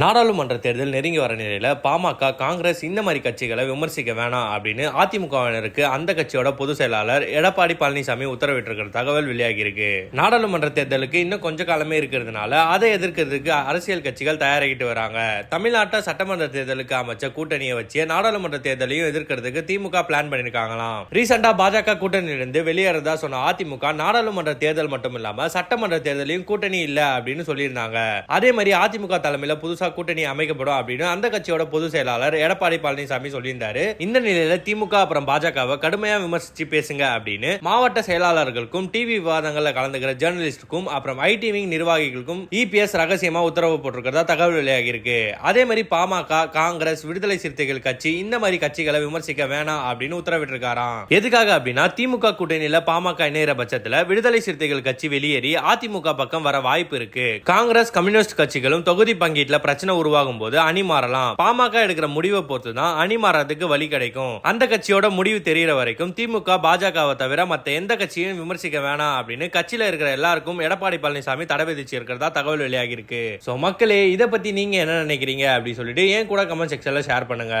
நாடாளுமன்ற தேர்தல் நெருங்கி வர நிலையில பாமக காங்கிரஸ் இந்த மாதிரி கட்சிகளை விமர்சிக்க வேணாம் அப்படின்னு அதிமுகவினருக்கு அந்த கட்சியோட பொதுச் செயலாளர் எடப்பாடி பழனிசாமி உத்தரவிட்டிருக்கிற தகவல் வெளியாகி இருக்கு நாடாளுமன்ற தேர்தலுக்கு இன்னும் கொஞ்ச காலமே இருக்கிறதுனால அதை எதிர்க்கிறதுக்கு அரசியல் கட்சிகள் தயாராகிட்டு வராங்க. தமிழ்நாட்டை சட்டமன்ற தேர்தலுக்கு அமைச்ச கூட்டணியை வச்சு நாடாளுமன்ற தேர்தலையும் எதிர்க்கிறதுக்கு திமுக பிளான் பண்ணியிருக்காங்களாம். ரீசெண்டா பாஜக கூட்டணியிலிருந்து வெளியேறதா சொன்ன அதிமுக நாடாளுமன்ற தேர்தல் மட்டும் இல்லாம சட்டமன்ற தேர்தலையும் கூட்டணி இல்ல அப்படின்னு சொல்லியிருந்தாங்க. அதே மாதிரி அதிமுக தலைமையில புதுசா கூட்டணி அமைக்கப்படும் அப்படின்னு அந்த கட்சியோட பொதுச் செயலாளர் எடப்பாடி பழனிசாமி சொல்லியிருந்தாரு. இந்த நிலையில திமுக அப்புறம் பாஜகவை கடுமையா விமர்சிச்சு பேசுங்க அப்படின்னு மாவட்ட செயலாளர்களுக்கும் டிவி விவாதங்களில் கலந்துக்கிற ஜேர்னலிஸ்டுக்கும் அப்புறம் ஐடி விங் நிர்வாகிகளுக்கும் இபிஎஸ் ரகசியமா உத்தரவு போட்டிருக்கிறதா தகவல் வெளியாகி இருக்கு அதே மாதிரி பாமக காங்கிரஸ் விடுதலை சிறுத்தைகள் கட்சி இந்த மாதிரி கட்சிகளை விமர்சிக்க வேணாம் அப்படின்னு உத்தரவிட்டிருக்காராம். எதுக்காக அப்படின்னா திமுக கூட்டணியில பாமக இணையிற பட்சத்துல விடுதலை சிறுத்தைகள் கட்சி வெளியேறி அதிமுக பக்கம் வர வாய்ப்பு இருக்கு. காங்கிரஸ் கம்யூனிஸ்ட் கட்சிகளும் தொகுதி பங்கீட்டுல பிரச்சனை உருவாகும் போது அணி மாறலாம். பாமக எடுக்கிற முடிவை பொறுத்து தான் அணி மாறதுக்கு வழி கிடைக்கும். அந்த கட்சியோட முடிவு தெரியற வரைக்கும் திமுக பாஜகவை தவிர மத்த எந்த கட்சியும் விமர்சிக்க வேணாம் அப்படின்னு கட்சியில இருக்கிற எல்லாருக்கும் எடப்பாடி பழனிசாமி தடை விதிச்சு இருக்கிறதா தகவல் வெளியாகி இருக்கு. சோ மக்களே இதை பத்தி நீங்க என்ன நினைக்கிறீங்க அப்படின்னு சொல்லிட்டு ஏன் கூட கமெண்ட் செக்ஷன்ல ஷேர் பண்ணுங்க.